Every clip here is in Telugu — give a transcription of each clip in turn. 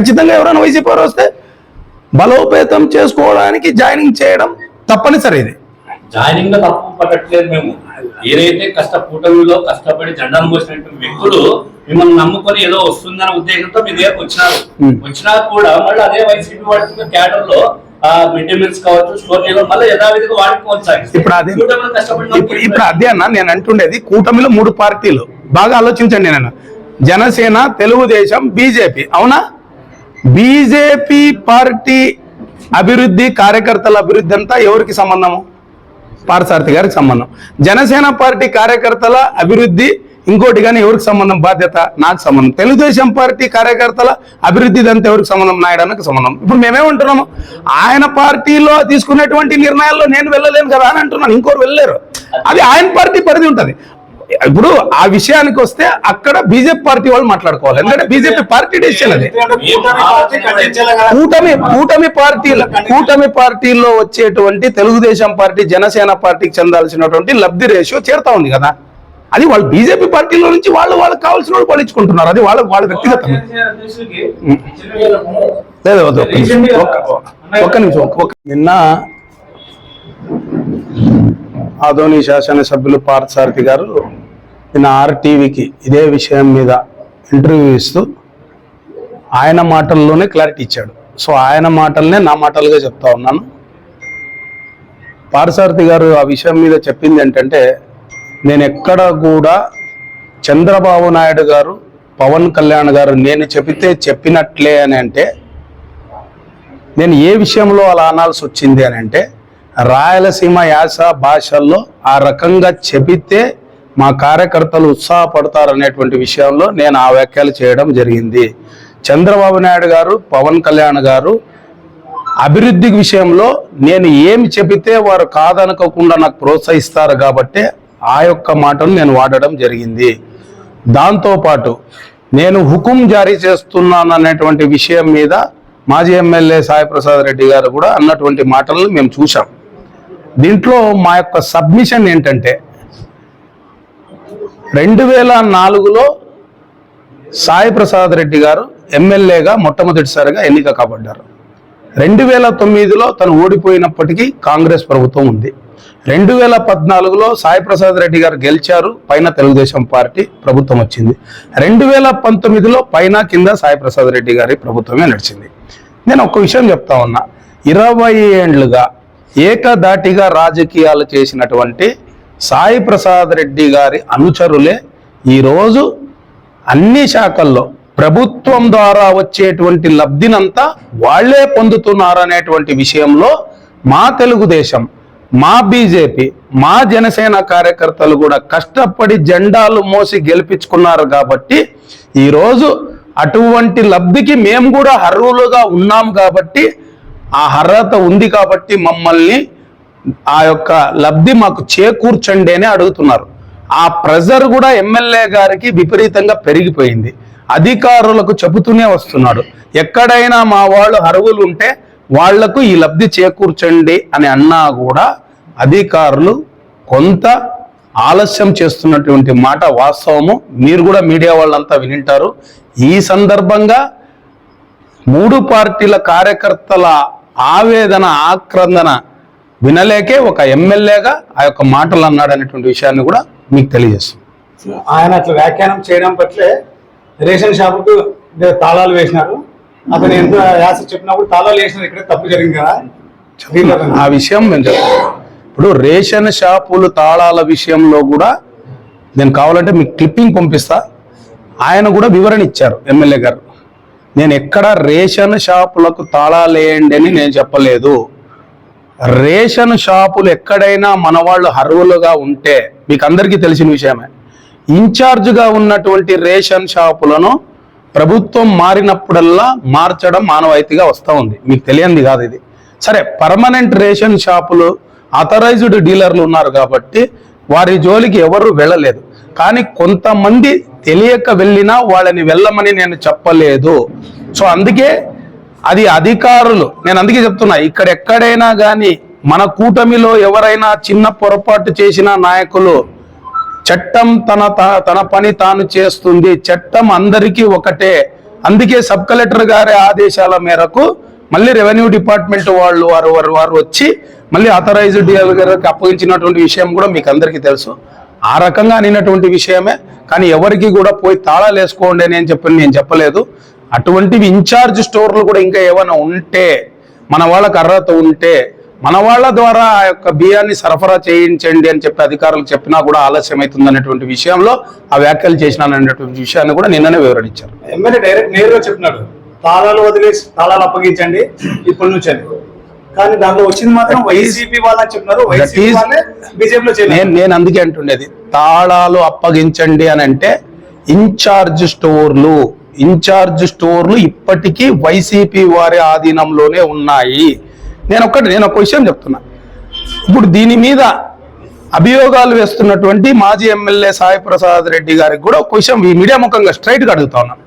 ఖచ్చితంగా ఎవరైనా వైసీపీ వారు వస్తే బలోపేతం చేసుకోవడానికి జాయినింగ్ చేయడం తప్పనిసరి ఇది. జాయినింగ్లో తప్పు పట్టట్లేదు మేము. ఏదైతే కష్ట కూటమిలో కష్టపడి జెండాను మోసినటువంటి వ్యక్తులు మిమ్మల్ని నమ్ముకొని ఏదో వస్తుందనే ఉద్దేశంతో మీ దగ్గరకు వచ్చినారు. వచ్చినా కూడా మళ్ళీ అదే వైసీపీ వాటి క్యాడర్లో మీల్స్ కావచ్చు మళ్ళీ యథావిధిగా వాడికి అదే ఇప్పుడు ఇప్పుడు అదే అన్న నేను అంటుండేది కూటమిలో మూడు పార్టీలు. బాగా ఆలోచించండి నేను. జనసేన తెలుగుదేశం బీజేపీ. అవునా? బీజేపీ పార్టీ అభివృద్ధి కార్యకర్తల అభివృద్ధి అంతా ఎవరికి సంబంధము? పార్థసారథి గారికి సంబంధం. జనసేన పార్టీ కార్యకర్తల అభివృద్ధి ఇంకోటి కానీ ఎవరికి సంబంధం? బాధ్యత నాకు సంబంధం. తెలుగుదేశం పార్టీ కార్యకర్తల అభివృద్ధి అంతా ఎవరికి సంబంధం? నాయడానికి సంబంధం. ఇప్పుడు మేమేమంటున్నాము ఆయన పార్టీలో తీసుకున్నటువంటి నిర్ణయాల్లో నేను వెళ్ళలేను కదా అని అంటున్నాను. ఇంకోరు వెళ్ళలేరు. అది ఆయన పార్టీ పరిధి ఉంటుంది. ఇప్పుడు ఆ విషయానికి వస్తే అక్కడ బీజేపీ పార్టీ వాళ్ళు మాట్లాడుకోవాలి. ఎందుకంటే బీజేపీ పార్టీ డెసిషన్ అది. కూటమి కూటమి పార్టీల కూటమి పార్టీల్లో వచ్చేటువంటి తెలుగుదేశం పార్టీ జనసేన పార్టీకి చెందాల్సినటువంటి లబ్ధి రేషియో చేరుతా ఉంది కదా. అది వాళ్ళు బీజేపీ పార్టీలో నుంచి వాళ్ళు వాళ్ళకి కావాల్సిన వాళ్ళు వాళ్ళు ఇచ్చుకుంటున్నారు అది వాళ్ళ వాళ్ళ వ్యక్తిగతం. లేదు ఒక్క నిమిషం. నిన్న ఆదోని శాసనసభ్యులు పార్థసారథి గారు నిన్న ఆర్టీవీకి ఇదే విషయం మీద ఇంటర్వ్యూ ఇస్తూ ఆయన మాటల్లోనే క్లారిటీ ఇచ్చాడు. సో ఆయన మాటలనే నా మాటలుగా చెప్తా ఉన్నాను. పారసారథి గారు ఆ విషయం మీద చెప్పింది ఏంటంటే నేను ఎక్కడ కూడా చంద్రబాబు నాయుడు గారు పవన్ కళ్యాణ్ గారు నేను చెబితే చెప్పినట్లే అని అంటే నేను ఏ విషయంలో అలా అనాల్సి వచ్చింది అని అంటే రాయలసీమ యాస భాషల్లో ఆ రకంగా చెబితే మా కార్యకర్తలు ఉత్సాహపడతారు అనేటువంటి విషయంలో నేను ఆ వ్యాఖ్యలు చేయడం జరిగింది. చంద్రబాబు నాయుడు గారు పవన్ కళ్యాణ్ గారు అభివృద్ధి విషయంలో నేను ఏమి చెబితే వారు కాదనుకోకుండా నాకు ప్రోత్సహిస్తారు కాబట్టి ఆ యొక్క మాటను నేను వాడడం జరిగింది. దాంతోపాటు నేను హుకుం జారీ చేస్తున్నాను అనేటువంటి విషయం మీద మాజీ ఎమ్మెల్యే సాయి ప్రసాద్ రెడ్డి గారు కూడా అన్నటువంటి మాటలను మేము చూసాం దీంట్లో మా యొక్క సబ్మిషన్ ఏంటంటే రెండు వేల నాలుగులో సాయి ప్రసాద్ రెడ్డి గారు ఎమ్మెల్యేగా మొట్టమొదటిసారిగా ఎన్నిక కాబడ్డారు. రెండు వేల తొమ్మిదిలో తను ఓడిపోయినప్పటికీ కాంగ్రెస్ ప్రభుత్వం ఉంది. రెండు వేల పద్నాలుగులో సాయి ప్రసాద్ రెడ్డి గారు గెలిచారు పైన తెలుగుదేశం పార్టీ ప్రభుత్వం వచ్చింది. రెండు వేల పంతొమ్మిదిలో పైన కింద సాయి ప్రసాద్ రెడ్డి గారి ప్రభుత్వమే నడిచింది. నేను ఒక విషయం చెప్తా ఉన్నా ఇరవై ఏండ్లుగా ఏకదాటిగా రాజకీయాలు చేసినటువంటి సాయి ప్రసాద్ రెడ్డి గారి అనుచరులే ఈరోజు అన్ని శాఖల్లో ప్రభుత్వం ద్వారా వచ్చేటువంటి లబ్ధినంతా వాళ్ళే పొందుతున్నారనేటువంటి విషయంలో మా తెలుగుదేశం మా బీజేపీ మా జనసేన కార్యకర్తలు కూడా కష్టపడి జెండాలు మోసి గెలిపించుకున్నారు కాబట్టి ఈరోజు అటువంటి లబ్ధికి మేము కూడా అర్హులుగా ఉన్నాం కాబట్టి ఆ అర్హత ఉంది కాబట్టి మమ్మల్ని ఆ యొక్క లబ్ధి మాకు చేకూర్చండి అని అడుగుతున్నారు. ఆ ప్రెజర్ కూడా ఎమ్మెల్యే గారికి విపరీతంగా పెరిగిపోయింది. అధికారులకు చెబుతూనే వస్తున్నాడు. ఎక్కడైనా మా వాళ్ళు అర్హులు ఉంటే వాళ్ళకు ఈ లబ్ధి చేకూర్చండి అని అన్నా కూడా అధికారులు కొంత ఆలస్యం చేస్తున్నటువంటి మాట వాస్తవము. మీరు కూడా మీడియా వాళ్ళంతా వినింటారు. ఈ సందర్భంగా మూడు పార్టీల కార్యకర్తల ఆవేదన ఆక్రందన వినలేకే ఒక ఎమ్మెల్యేగా ఆ యొక్క మాటలు అన్నాడు అనేటువంటి విషయాన్ని కూడా మీకు తెలియజేస్తుంది. ఆయన అట్లా వ్యాఖ్యానం చేయడం పట్లే రేషన్ షాపుకు తాళాలు వేసినారు. అతను ఎంత యాస చెప్పినప్పుడు తాళాలు వేసినారు. ఇక్కడ తప్పు జరిగింది కదా. ఆ విషయం మేము చెప్తాం ఇప్పుడు రేషన్ షాపులు తాళాల విషయంలో కూడా నేను కావాలంటే మీకు క్లిప్పింగ్ పంపిస్తా. ఆయన కూడా వివరణ ఇచ్చారు ఎమ్మెల్యే గారు. నేను ఎక్కడ రేషన్ షాపులకు తాళాలు వేయండి అని నేను చెప్పలేదు. రేషన్ షాపులు ఎక్కడైనా మన వాళ్ళు అర్హులుగా ఉంటే మీకు అందరికీ తెలిసిన విషయమే. ఇన్ఛార్జ్గా ఉన్నటువంటి రేషన్ షాపులను ప్రభుత్వం మారినప్పుడల్లా మార్చడం మానవాయితీగా వస్తూ ఉంది. మీకు తెలియంది కాదు ఇది. సరే పర్మనెంట్ రేషన్ షాపులు అథరైజ్డ్ డీలర్లు ఉన్నారు కాబట్టి వారి జోలికి ఎవరు వెళ్ళలేదు. కానీ కొంతమంది తెలియక వెళ్ళినా వాళ్ళని వెళ్ళమని నేను చెప్పలేదు. సో అందుకే అది అధికారులు. నేను అందుకే చెప్తున్నా ఇక్కడ ఎక్కడైనా కానీ మన కూటమిలో ఎవరైనా చిన్న పొరపాటు చేసిన నాయకులు చట్టం తన త- తన పని తాను చేస్తుంది చట్టం అందరికీ ఒకటే. అందుకే సబ్ కలెక్టర్ గారి ఆదేశాల మేరకు మళ్ళీ రెవెన్యూ డిపార్ట్మెంట్ వాళ్ళు వారు వారు వారు వచ్చి మళ్ళీ అథరైజ్డ్ డిఎల్ గారికి అప్పగించినటువంటి విషయం కూడా మీకు అందరికీ తెలుసు. ఆ రకంగా అనినటువంటి విషయమే. కానీ ఎవరికి కూడా పోయి తాళాలు వేసుకోండి అని చెప్పి నేను చెప్పలేదు. అటువంటివి ఇన్ఛార్జ్ స్టోర్లు కూడా ఇంకా ఏమైనా ఉంటే మన వాళ్ళకి అర్హత ఉంటే మన వాళ్ళ ద్వారా ఆ యొక్క బియ్యాన్ని సరఫరా చేయించండి అని చెప్పి అధికారులు చెప్పినా కూడా ఆలస్యం అవుతుంది అనేటువంటి విషయంలో ఆ వ్యాఖ్యలు చేసినాననేటువంటి విషయాన్ని కూడా నిన్ననే వివరించారు. ఎమ్మెల్యే డైరెక్ట్ నేరుగా చెప్పినాడు తాళాలు వదిలేసి తాళాలు అప్పగించండి ఇప్పటి నుంచి అని. కానీ దాంట్లో వచ్చింది మాత్రం వైసీపీ వాళ్ళని చెప్పినారు బీజేపీలో నేను నేను అందుకే అంటుండేది తాళాలు అప్పగించండి అని అంటే ఇన్ఛార్జ్ స్టోర్లు ఇన్ఛార్జ్ స్టోర్లు ఇప్పటికీ వైసీపీ వారి ఆధీనంలోనే ఉన్నాయి. నేను ఒక్కటి నేను ఒక విషయం చెప్తున్నా. ఇప్పుడు దీని మీద అభియోగాలు వేస్తున్నటువంటి మాజీ ఎమ్మెల్యే సాయి ప్రసాద్ రెడ్డి గారికి కూడా ఒక విషయం ఈ మీడియా ముఖంగా స్ట్రైట్గా అడుగుతా ఉన్నాను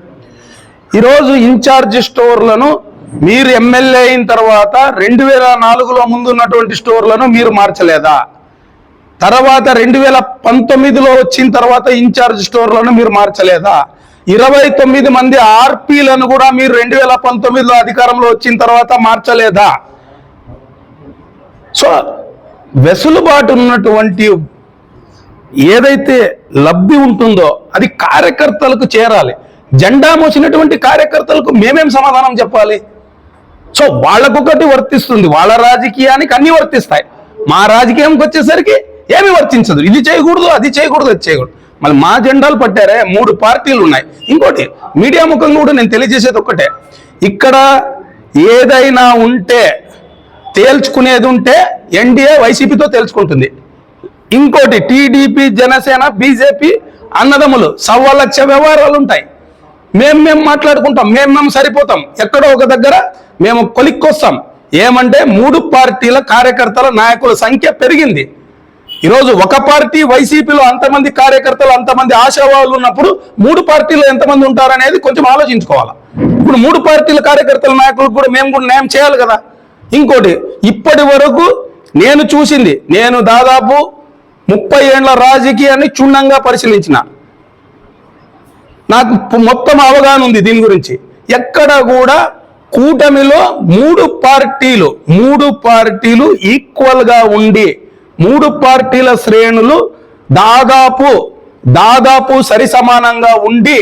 ఈరోజు ఇన్ఛార్జ్ స్టోర్లను మీరు ఎమ్మెల్యే అయిన తర్వాత రెండు వేల నాలుగులో ముందు ఉన్నటువంటి స్టోర్లను మీరు మార్చలేదా? తర్వాత రెండు వేల పంతొమ్మిదిలో వచ్చిన తర్వాత ఇన్ఛార్జ్ స్టోర్లను మీరు మార్చలేదా? ఇరవై తొమ్మిది మంది ఆర్పీలను కూడా మీరు రెండు వేల పంతొమ్మిదిలో అధికారంలో వచ్చిన తర్వాత మార్చలేదా? సో వెసులుబాటు ఉన్నటువంటి ఏదైతే లబ్ధి ఉంటుందో అది కార్యకర్తలకు చేరాలి. జెండా మోసినటువంటి కార్యకర్తలకు మేమేం సమాధానం చెప్పాలి? సో వాళ్ళకొకటి వర్తిస్తుంది. వాళ్ళ రాజకీయానికి అన్ని వర్తిస్తాయి. మా రాజకీయంకి వచ్చేసరికి ఏమి వర్తించదు. ఇది చేయకూడదు అది చేయకూడదు అది చేయకూడదు. మళ్ళీ మా జెండాలు పట్టారే మూడు పార్టీలు ఉన్నాయి. ఇంకోటి మీడియా ముఖంగా కూడా నేను తెలియజేసేది ఒక్కటే. ఇక్కడ ఏదైనా ఉంటే తేల్చుకునేది ఉంటే ఎన్డీఏ వైసీపీతో తేల్చుకుంటుంది. ఇంకోటి టీడీపీ జనసేన బీజేపీ అన్నదమ్ములు సవ్వ లక్ష వ్యవహారాలు ఉంటాయి. మేము మేము మాట్లాడుకుంటాం మేము మేము సరిపోతాం. ఎక్కడో ఒక దగ్గర మేము కొలిక్కొస్తాం. ఏమంటే మూడు పార్టీల కార్యకర్తల నాయకుల సంఖ్య పెరిగింది. ఈరోజు ఒక పార్టీ వైసీపీలో అంతమంది కార్యకర్తలు అంతమంది ఆశావాదులు ఉన్నప్పుడు మూడు పార్టీలు ఎంతమంది ఉంటారనేది కొంచెం ఆలోచించుకోవాలి. ఇప్పుడు మూడు పార్టీల కార్యకర్తల నాయకులకు కూడా మేము కూడా న్యాయం చేయాలి కదా. ఇంకోటి ఇప్పటి వరకు నేను చూసింది నేను దాదాపు ముప్పై ఏండ్ల రాజకీయాన్ని క్షుణ్ణంగా పరిశీలించిన. నాకు మొత్తం అవగాహన ఉంది దీని గురించి. ఎక్కడ కూడా కూటమిలో మూడు పార్టీలు మూడు పార్టీలు ఈక్వల్గా ఉండి మూడు పార్టీల శ్రేణులు దాదాపు దాదాపు సరి సమానంగా ఉండి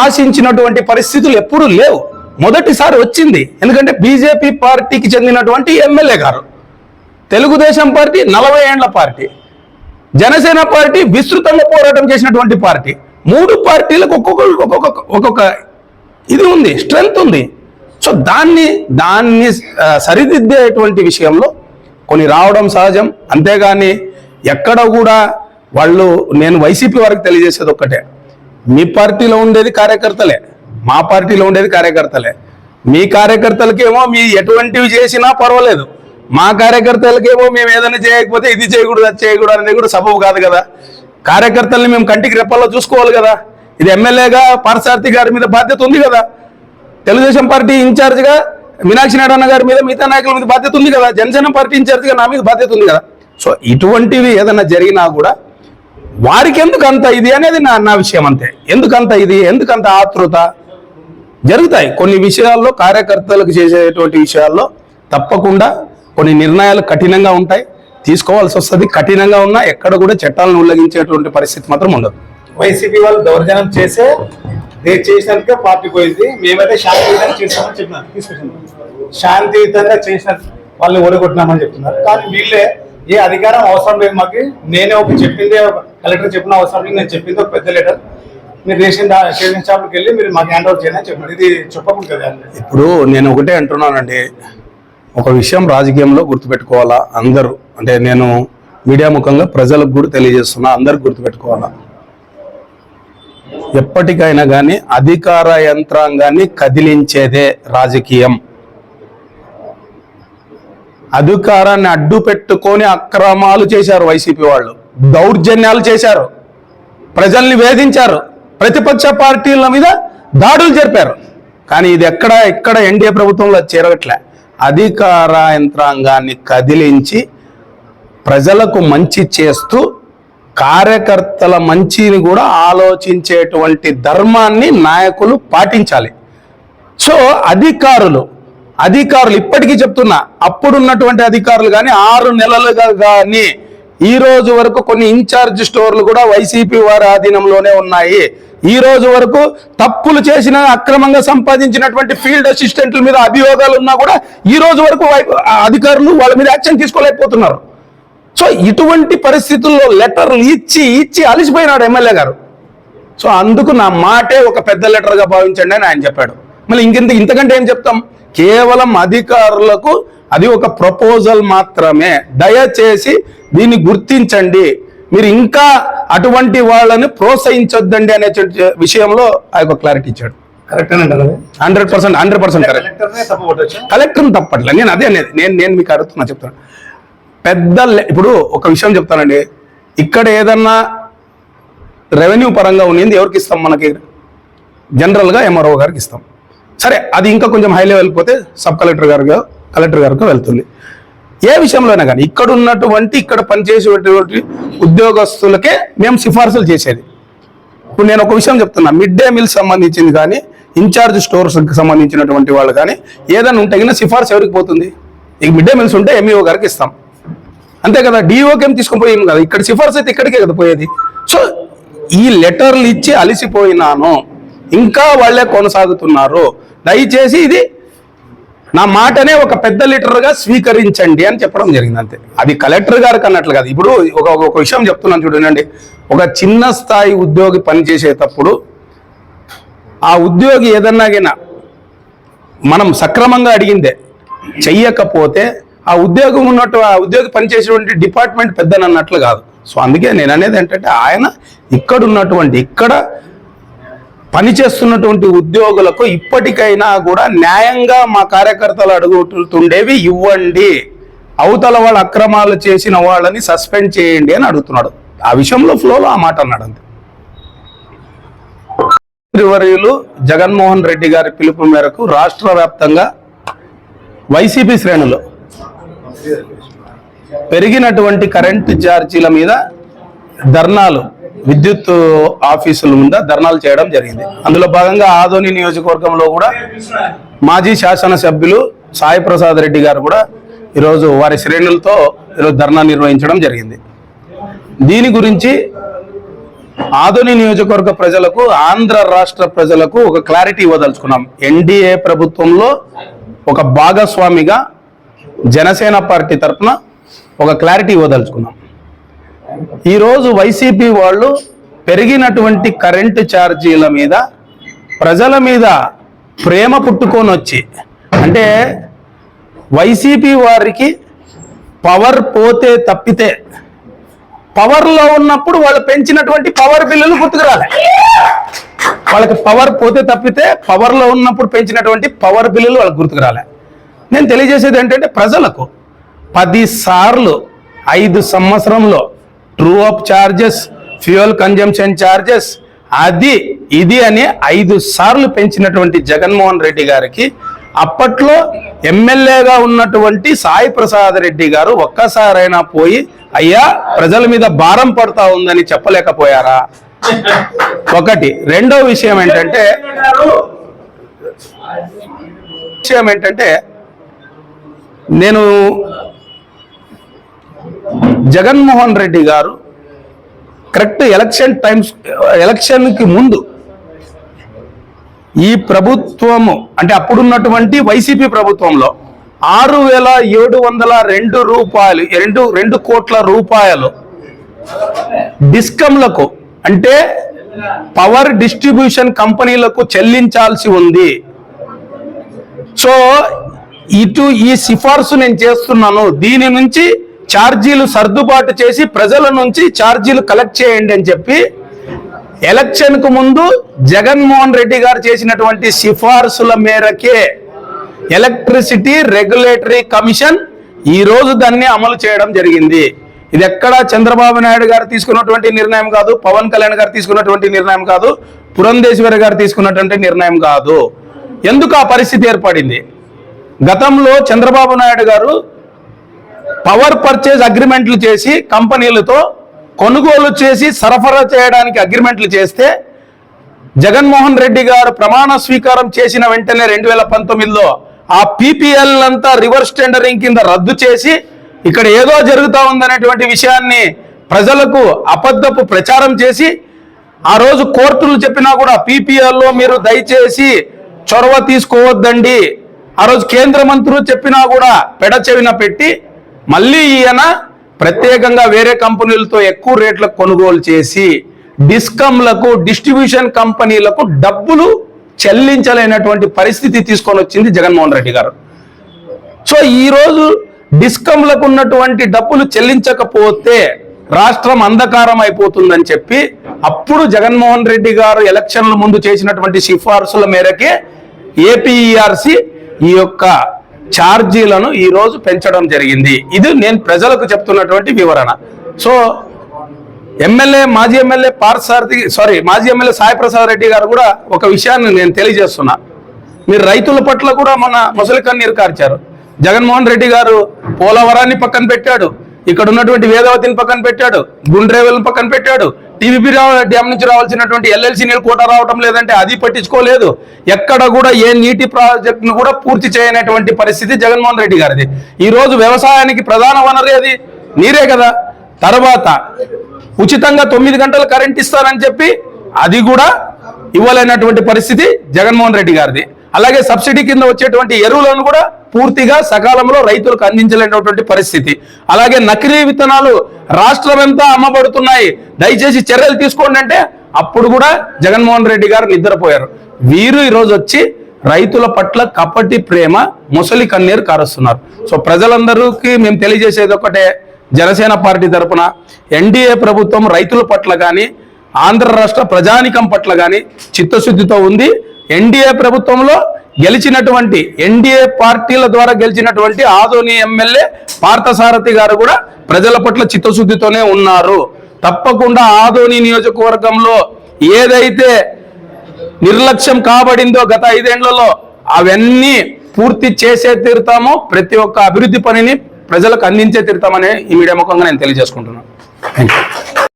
ఆశించినటువంటి పరిస్థితులు ఎప్పుడూ లేవు. మొదటిసారి వచ్చింది. ఎందుకంటే బీజేపీ పార్టీకి చెందినటువంటి ఎమ్మెల్యే గారు. తెలుగుదేశం పార్టీ నలభై ఏండ్ల పార్టీ. జనసేన పార్టీ విస్తృతంగా పోరాటం చేసినటువంటి పార్టీ. మూడు పార్టీలకు ఒక్కొక్క ఒక్కొక్క ఒక్కొక్క ఇది ఉంది స్ట్రెంగ్త్ ఉంది. సో దాన్ని దాన్ని సరిదిద్దేటువంటి విషయంలో కొన్ని రావడం సహజం. అంతేగాని ఎక్కడ కూడా వాళ్ళు నేను వైసీపీ వారికి తెలియజేసేది ఒక్కటే. మీ పార్టీలో ఉండేది కార్యకర్తలే. మా పార్టీలో ఉండేది కార్యకర్తలే. మీ కార్యకర్తలకేమో మీ ఎటువంటివి చేసినా పర్వాలేదు. మా కార్యకర్తలకేమో మేము ఏదైనా చేయకపోతే ఇది చేయకూడదు అది చేయకూడదు అనేది కూడా సబబు కాదు కదా. కార్యకర్తల్ని మేము కంటికి రెప్పల్లో చూసుకోవాలి కదా. ఇది ఎమ్మెల్యేగా పార్సార్థి గారి మీద బాధ్యత ఉంది కదా. తెలుగుదేశం పార్టీ ఇన్ఛార్జ్గా మీనాక్షి నాయుడు అన్న గారి మీద మిగతా నాయకుల మీద బాధ్యత ఉంది కదా? జనసేన పార్టీ ఇన్ఛార్జ్గా నా మీద బాధ్యత ఉంది కదా? సో ఇటువంటివి ఏదైనా జరిగినా కూడా వారికి ఎందుకు అంత ఇది అనేది నా నా విషయం అంతే. ఎందుకు అంత ఇది? ఎందుకంత ఆతృత? జరుగుతాయి. కొన్ని విషయాల్లో కార్యకర్తలకు చేసేటువంటి విషయాల్లో తప్పకుండా కొన్ని నిర్ణయాలు కఠినంగా ఉంటాయి. తీసుకోవాల్సి వస్తుంది. కఠినంగా ఉన్నా ఎక్కడ కూడా చట్టాలను ఉల్లంఘించేటువంటి పరిస్థితి మాత్రం ఉండదు. వైసీపీ వాళ్ళు దౌర్జన్యం చేసే నేను చేసినందుకే పార్టీ పోయింది. మేమైతే శాంతియుతంగా చేస్తామని చెప్పినారు. తీసుకొచ్చాను. శాంతియుతంగా చేసిన వాళ్ళని ఓడగొట్టినామని చెప్తున్నారు. కానీ వీళ్ళే ఏ అధికారం అవసరం లేదు మాకు. నేనే ఒక చెప్పింది కలెక్టర్ చెప్పిన అవసరం లేదు. నేను చెప్పింది ఒక పెద్ద లెటర్. మీరు రేషన్ రేషన్ షాప్కి వెళ్ళి మీరు మాకు హ్యాండ్ ఓవర్ చేయాలని అని ఇది చెప్పకూడదు కదా. ఇప్పుడు నేను ఒకటే అంటున్నానండి. ఒక విషయం రాజకీయంలో గుర్తుపెట్టుకోవాలా అందరూ? అంటే నేను మీడియా ముఖంగా ప్రజలకు కూడా తెలియజేస్తున్నా అందరికి గుర్తుపెట్టుకోవాలా? ఎప్పటికైనా కానీ అధికార యంత్రాంగాన్ని కదిలించేదే రాజకీయం. అధికారాన్ని అడ్డు పెట్టుకొని అక్రమాలు చేశారు వైసీపీ వాళ్ళు. దౌర్జన్యాలు చేశారు. ప్రజల్ని వేధించారు. ప్రతిపక్ష పార్టీల మీద దాడులు జరిపారు. కానీ ఇది ఎక్కడ ఎక్కడ ఎన్డీఏ ప్రభుత్వంలో చేరగట్లే అధికార యంత్రాంగాన్ని కదిలించి ప్రజలకు మంచి చేస్తూ కార్యకర్తల మంచిని కూడా ఆలోచించేటువంటి ధర్మాన్ని నాయకులు పాటించాలి. సో అధికారులు అధికారులు ఇప్పటికీ చెప్తున్నా అప్పుడున్నటువంటి అధికారులు కానీ ఆరు నెలలుగా కానీ ఈ రోజు వరకు కొన్ని ఇన్ఛార్జ్ స్టోర్లు కూడా వైసీపీ వారి ఆధీనంలోనే ఉన్నాయి. ఈ రోజు వరకు తప్పులు చేసిన అక్రమంగా సంపాదించినటువంటి ఫీల్డ్ అసిస్టెంట్ల మీద అభియోగాలు ఉన్నా కూడా ఈ రోజు వరకు అధికారులు వాళ్ళ మీద యాక్షన్ తీసుకోలేకపోతున్నారు. సో ఇటువంటి పరిస్థితుల్లో లెటర్లు ఇచ్చి ఇచ్చి అలిసిపోయినాడు ఎమ్మెల్యే గారు. సో అందుకు నా మాటే ఒక పెద్ద లెటర్గా భావించండి అని ఆయన చెప్పాడు. మళ్ళీ ఇంకెంత ఇంతకంటే ఏం చెప్తాం? కేవలం అధికారులకు అది ఒక ప్రపోజల్ మాత్రమే. దయచేసి దీన్ని గుర్తించండి. మీరు ఇంకా అటువంటి వాళ్ళని ప్రోత్సహించొద్దండి అనే విషయంలో ఆ యొక్క క్లారిటీ ఇచ్చాడు. Hundred percent hundred percent correct. కలెక్టర్ని తప్పట్లే నేను అదే అనేది నేను నేను మీకు అడుగుతున్నా చెప్తాను పెద్ద ఇప్పుడు ఒక విషయం చెప్తానండి. ఇక్కడ ఏదన్నా రెవెన్యూ పరంగా ఉన్నది ఎవరికి ఇస్తాం మనకి? జనరల్గా ఎంఆర్ఓ గారికి ఇస్తాం. సరే అది ఇంకా కొంచెం హై లెవెల్ పోతే సబ్ కలెక్టర్ గారికి కలెక్టర్ గారికి వెళ్తుంది. ఏ విషయంలోనే కానీ ఇక్కడ ఉన్నటువంటి ఇక్కడ పనిచేసేటువంటి ఉద్యోగస్తులకే మేము సిఫార్సులు చేసేది. ఇప్పుడు నేను ఒక విషయం చెప్తున్నా మిడ్ డే మీల్ సంబంధించింది కానీ ఇన్ఛార్జ్ స్టోర్స్కి సంబంధించినటువంటి వాళ్ళు కానీ ఏదైనా ఉంటే గిన సిఫార్సు ఎవరికి పోతుంది? ఇక మిడ్ డే మీల్స్ ఉంటే ఎంఈఓ గారికి ఇస్తాం. అంతే కదా డిఓకేం తీసుకుని తీసుకొని కదా. ఇక్కడ సిఫార్సు అయితే ఇక్కడికే కదా పోయేది. సో ఈ లెటర్లు ఇచ్చి అలసిపోయినాను. ఇంకా వాళ్ళే కొనసాగుతున్నారు. దయచేసి ఇది నా మాటనే ఒక పెద్ద లీటర్గా స్వీకరించండి అని చెప్పడం జరిగింది అంతే. అది కలెక్టర్ గారికి అన్నట్లు కాదు. ఇప్పుడు ఒక ఒక విషయం చెప్తున్నాను చూడండి. ఒక చిన్న స్థాయి ఉద్యోగి పనిచేసేటప్పుడు ఆ ఉద్యోగి ఏదన్నాగైనా మనం సక్రమంగా అడిగిందే. చెయ్యకపోతే ఆ ఉద్యోగం ఉన్నట్టు ఆ ఉద్యోగి పనిచేసేటువంటి డిపార్ట్మెంట్ పెద్దనన్నట్లు కాదు. సో అందుకే నేను అనేది ఏంటంటే ఆయన ఇక్కడ ఉన్నటువంటి ఇక్కడ పనిచేస్తున్నటువంటి ఉద్యోగులకు ఇప్పటికైనా కూడా న్యాయంగా మా కార్యకర్తలు అడుగుతుండేవి ఇవ్వండి. అవతల వాళ్ళ అక్రమాలు చేసిన వాళ్ళని సస్పెండ్ చేయండి అని అడుగుతున్నాడు. ఆ విషయంలో ఫ్లోలో ఆ మాట అన్నాడు అంతే. జగన్మోహన్ రెడ్డి గారి పిలుపు మేరకు రాష్ట్ర వ్యాప్తంగా వైసీపీ శ్రేణులు పెరిగినటువంటి కరెంటు ఛార్జీల మీద ధర్నాలు విద్యుత్ ఆఫీసుల ముంద ధర్నాలు చేయడం జరిగింది. అందులో భాగంగా ఆదోని నియోజకవర్గంలో కూడా మాజీ శాసనసభ్యులు సాయి ప్రసాద్ రెడ్డి గారు కూడా ఈరోజు వారి శ్రేణులతో ఈరోజు ధర్నా నిర్వహించడం జరిగింది. దీని గురించి ఆధుని నియోజకవర్గ ప్రజలకు ఆంధ్ర రాష్ట్ర ప్రజలకు ఒక క్లారిటీ ఇవ్వదలుచుకున్నాం. ఎన్డీఏ ప్రభుత్వంలో ఒక భాగస్వామిగా జనసేన పార్టీ తరఫున ఒక క్లారిటీ ఇవ్వదలుచుకున్నాం. ఈరోజు వైసీపీ వాళ్ళు పెరిగినటువంటి కరెంటు ఛార్జీల మీద ప్రజల మీద ప్రేమ పుట్టుకొని వచ్చి అంటే వైసీపీ వారికి పవర్ పోతే తప్పితే పవర్లో ఉన్నప్పుడు వాళ్ళు పెంచినటువంటి పవర్ బిల్లులు గుర్తుకురాలే. వాళ్ళకి పవర్ పోతే తప్పితే పవర్లో ఉన్నప్పుడు పెంచినటువంటి పవర్ బిల్లులు వాళ్ళకి గుర్తుకురాలే. నేను తెలియజేసేది ఏంటంటే ప్రజలకు పది సార్లు ఐదు సంవత్సరంలో true up charges fuel consumption charges అది ఇది అని ఐదు సార్లు పెంచినటువంటి జగన్మోహన్ రెడ్డి గారికి అప్పట్లో ఎమ్మెల్యేగా ఉన్నటువంటి సాయి ప్రసాద్ రెడ్డి గారు ఒక్కసారైనా పోయి అయ్యా ప్రజల మీద భారం పడతా ఉందని చెప్పలేకపోయారా? ఒకటి. రెండో విషయం ఏంటంటే విషయం ఏంటంటే నేను జగన్మోహన్ రెడ్డి గారు కరెక్ట్ ఎలక్షన్ టైమ్స్ ఎలక్షన్కి ముందు ఈ ప్రభుత్వము అంటే అప్పుడున్నటువంటి వైసీపీ ప్రభుత్వంలో ఆరు వేల ఏడు వందల రెండు రూపాయలు రెండు రెండు కోట్ల రూపాయలు డిస్కంలకు అంటే పవర్ డిస్ట్రిబ్యూషన్ కంపెనీలకు చెల్లించాల్సి ఉంది. సో ఇటు ఈ సిఫార్సు నేను చేస్తున్నాను. దీని నుంచి ఛార్జీలు సర్దుబాటు చేసి ప్రజల నుంచి ఛార్జీలు కలెక్ట్ చేయండి అని చెప్పి ఎలక్షన్కు ముందు జగన్మోహన్ రెడ్డి గారు చేసినటువంటి సిఫార్సుల మేరకే ఎలక్ట్రిసిటీ రెగ్యులేటరీ కమిషన్ ఈ రోజు దాన్ని అమలు చేయడం జరిగింది. ఇది ఎక్కడ చంద్రబాబు నాయుడు గారు తీసుకున్నటువంటి నిర్ణయం కాదు పవన్ కళ్యాణ్ గారు తీసుకున్నటువంటి నిర్ణయం కాదు పురంధేశ్వరి గారు తీసుకున్నటువంటి నిర్ణయం కాదు. ఎందుకు ఆ పరిస్థితి ఏర్పడింది? గతంలో చంద్రబాబు నాయుడు గారు పవర్ పర్చేజ్ అగ్రిమెంట్లు చేసి కంపెనీలతో కొనుగోలు చేసి సరఫరా చేయడానికి అగ్రిమెంట్లు చేస్తే జగన్మోహన్ రెడ్డి గారు ప్రమాణ స్వీకారం చేసిన వెంటనే రెండు వేల పంతొమ్మిదిలో ఆ పీపీఎల్ అంతా రివర్స్ టెండరింగ్ కింద రద్దు చేసి ఇక్కడ ఏదో జరుగుతూ ఉందనేటువంటి విషయాన్ని ప్రజలకు అబద్ధపు ప్రచారం చేసి ఆ రోజు కోర్టులు చెప్పినా కూడా పీపీఎల్లో మీరు దయచేసి చొరవ తీసుకోవద్దండి. ఆ రోజు కేంద్ర మంత్రులు చెప్పినా కూడా పెడచెవిన పెట్టి మళ్ళీ ఈయన ప్రత్యేకంగా వేరే కంపెనీలతో ఎక్కువ రేట్లకు కొనుగోలు చేసి డిస్కంలకు డిస్ట్రిబ్యూషన్ కంపెనీలకు డబ్బులు చెల్లించలేనటువంటి పరిస్థితి తీసుకొని వచ్చింది జగన్మోహన్ రెడ్డి గారు. సో ఈ రోజు డిస్కంలకు ఉన్నటువంటి డబ్బులు చెల్లించకపోతే రాష్ట్రం అంధకారం అయిపోతుందని చెప్పి అప్పుడు జగన్మోహన్ రెడ్డి గారు ఎలక్షన్ల ముందు చేసినటువంటి సిఫార్సుల మేరకే ఏపీఈఆర్సి ఈ యొక్క ఛార్జీలను ఈరోజు పెంచడం జరిగింది. ఇది నేను ప్రజలకు చెప్తున్నటువంటి వివరణ. సో ఎమ్మెల్యే మాజీ ఎమ్మెల్యే పార్థసారథి సారీ మాజీ ఎమ్మెల్యే సాయిప్రసాద్ రెడ్డి గారు కూడా ఒక విషయాన్ని నేను తెలియజేస్తున్నా. మీరు రైతుల పట్ల కూడా మన ముసలి కన్నీరు కార్చారు. జగన్మోహన్ రెడ్డి గారు పోలవరాన్ని పక్కన పెట్టాడు. ఇక్కడ ఉన్నటువంటి వేదవతిని పక్కన పెట్టాడు. గుండ్రేవెల్ని పక్కన పెట్టాడు. టీవీపీ డ్యామ్ నుంచి రావాల్సినటువంటి ఎల్ఎల్సీ నీళ్ళు కోట రావటం లేదంటే అది పట్టించుకోలేదు. ఎక్కడ కూడా ఏ నీటి ప్రాజెక్టును కూడా పూర్తి చేయనటువంటి పరిస్థితి జగన్మోహన్ రెడ్డి గారిది. ఈ రోజు వ్యవసాయానికి ప్రధాన వనరు అది. నీరే కదా. తర్వాత ఉచితంగా తొమ్మిది గంటలు కరెంట్ ఇస్తారని చెప్పి అది కూడా ఇవ్వలేనటువంటి పరిస్థితి జగన్మోహన్ రెడ్డి గారిది. అలాగే సబ్సిడీ కింద వచ్చేటువంటి ఎరువులను కూడా పూర్తిగా సకాలంలో రైతులకు అందించలేనటువంటి పరిస్థితి. అలాగే నకిలీ విత్తనాలు రాష్ట్రమంతా అమ్మబడుతున్నాయి దయచేసి చర్యలు తీసుకోండి అంటే అప్పుడు కూడా జగన్మోహన్ రెడ్డి గారు నిద్రపోయారు. వీరు ఈరోజు వచ్చి రైతుల పట్ల కపటి ప్రేమ ముసలి కన్నీరు కారుస్తున్నారు. సో ప్రజలందరికీ మేము తెలియజేసేది ఒకటే జనసేన పార్టీ తరఫున ఎన్డీఏ ప్రభుత్వం రైతుల పట్ల కానీ ఆంధ్ర రాష్ట్ర ప్రజానికం పట్ల కానీ చిత్తశుద్ధితో ఉంది. ఎన్డీఏ ప్రభుత్వంలో గెలిచినటువంటి ఎన్డీఏ పార్టీల ద్వారా గెలిచినటువంటి ఆదోని ఎమ్మెల్యే పార్థసారథి గారు కూడా ప్రజల పట్ల చిత్తశుద్ధితోనే ఉన్నారు. తప్పకుండా ఆదోని నియోజకవర్గంలో ఏదైతే నిర్లక్ష్యం కాబడిందో గత ఐదేళ్ళలో అవన్నీ పూర్తి చేసే తీరుతాము ప్రతి ఒక్క అభివృద్ధి పనిని ప్రజలకు అందించే తీరుతామని ఈ మీడియా ముఖంగా నేను తెలియజేసుకుంటున్నాను. Thank you